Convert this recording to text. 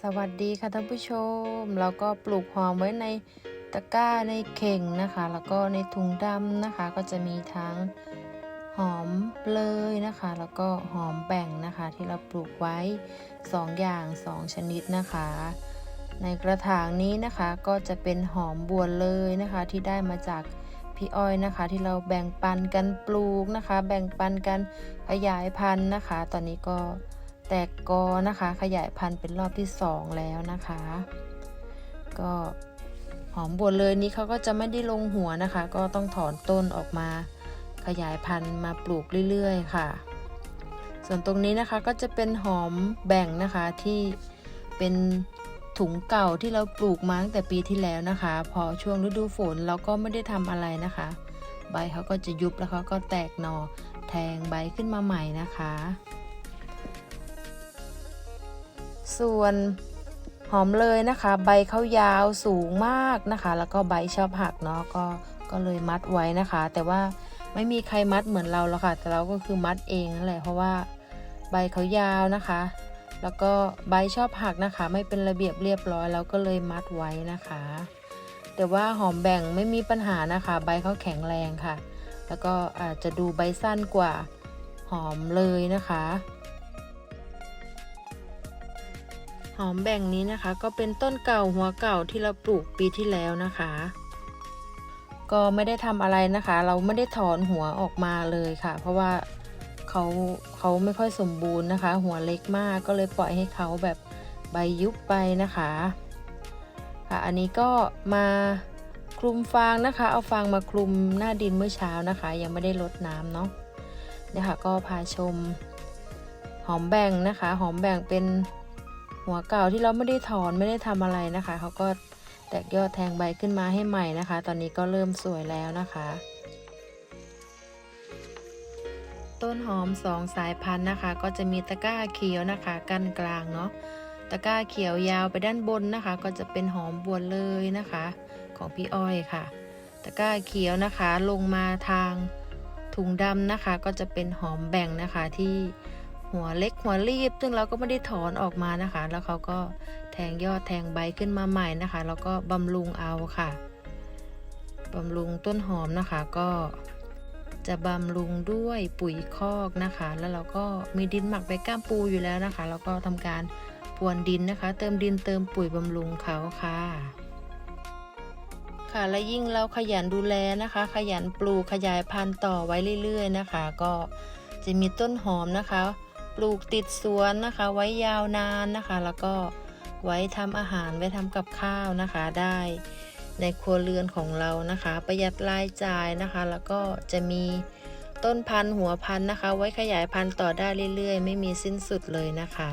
สวัสดีค่ะท่านผู้ชม เราก็ปลูกหอมไว้ในตะกร้าในเข่งนะคะ แล้วก็ในถุงดำนะคะ ก็จะมีทั้งหอมเลยนะคะ แล้วก็หอมแบ่งนะคะ ที่เราปลูกไว้ 2 อย่าง 2 ชนิดนะคะ ในกระถางนี้นะคะก็จะเป็นหอมบัวเลยนะคะ ที่ได้มาจากพี่อ้อยนะคะ ที่เราแบ่งปันกันปลูกนะคะ แบ่งปันกันขยายพันธุ์นะคะ ตอนนี้ก็ แตกกอนะคะ ขยายพันธุ์เป็นรอบที่ 2 แล้วนะคะ ก็หอมบัวเลยนี้เขาก็จะไม่ได้ลงหัวนะคะ ก็ต้องถอนต้นออกมา ขยายพันธุ์มาปลูกเรื่อยๆค่ะ ส่วนตรงนี้นะคะก็จะเป็นหอมแบ่งนะคะที่เป็นถุงเก่าที่เราปลูกมาตั้งแต่ปีที่แล้วนะคะ พอช่วงฤดูฝนเราก็ไม่ได้ทำอะไรนะคะ ใบเขาก็จะยุบแล้วเขาก็แตกหน่อแทงใบขึ้นมาใหม่นะคะ ส่วนหอมเลยนะคะ ใบเขายาวสูงมากนะคะ แล้วก็ใบชอบหักเนาะก็ก็เลยมัดไว้นะคะ แต่ว่าไม่มีใครมัดเหมือนเราแล้วค่ะ แต่เราก็คือมัดเองนั่นแหละเพราะว่าใบเขายาวนะคะ แล้วก็ใบชอบหักนะคะ ไม่เป็นระเบียบเรียบร้อยเราก็เลยมัดไว้นะคะ แต่ว่าหอมแบ่งไม่มีปัญหานะคะ ใบเขาแข็งแรงค่ะ แล้วก็อาจจะดูใบสั้นกว่าหอมเลยนะคะ อมแบ่งนี้นะคะ ก็เป็นต้นเก่าหัวเก่าที่เราปลูกปีที่แล้วนะคะ ก็ไม่ได้ทำอะไรนะคะ เราไม่ได้ถอนหัวออกมาเลยค่ะ เพราะว่าเขาเขาไม่ค่อยสมบูรณ์นะคะ หัวเล็กมากก็เลยปล่อยให้เขาแบบใบยุบไปนะคะค่ะอันนี้ก็มาคลุมฟางนะคะ เอาฟางมาคลุมหน้าดินเมื่อเช้านะคะ ยังไม่ได้รดน้ำเนาะเนี่ยค่ะก็พาชมหอมแบ่งนะคะ หอมแบ่งเป็น หัวเก่าที่เราไม่ได้ถอนไม่ได้ทำอะไรนะคะเขาก็แตกยอดแทงใบขึ้นมาให้ใหม่นะคะ ตอนนี้ก็เริ่มสวยแล้วนะคะ ต้นหอมสองสายพันธุ์นะคะ ก็จะมีตะกร้าเขียวนะคะกั้นกลางเนาะตะกร้าเขียวยาวไปด้านบนนะคะ ก็จะเป็นหอมบัวเลยนะคะ ของพี่อ้อยค่ะ ตะกร้าเขียวนะคะลงมาทางถุงดำนะคะ ก็จะเป็นหอมแบ่งนะคะที่ หัวเล็กหัวรีบ ซึ่งเราก็ไม่ได้ถอนออกมานะคะ แล้วเขาก็แทงยอดแทงใบขึ้นมาใหม่นะคะ แล้วก็บำรุงเอาค่ะบำรุงต้นหอมนะคะก็จะบำรุงด้วยปุ๋ยคอกนะคะ แล้วเราก็มีดินหมักใบก้ามปูอยู่แล้วนะคะ แล้วก็ทำการพรวนดินนะคะ เติมดินเติมปุ๋ยบำรุงเขาค่ะ ค่ะและยิ่งเราขยันดูแลนะคะ ขยันปลูกขยายพันธุ์ต่อไว้เรื่อย ๆ นะคะ ก็จะมีต้นหอมนะคะ ปลูกติดสวนนะคะ ไว้ยาวนานนะคะ แล้วก็ไว้ทำอาหารไว้ทำกับข้าวนะคะได้ในครัวเรือนของเรานะคะ ประหยัดรายจ่ายนะคะ แล้วก็จะมีต้นพันธุ์หัวพันธุ์นะคะ ไว้ขยายพันธุ์ต่อได้เรื่อยๆ ไม่มีสิ้นสุดเลยนะคะ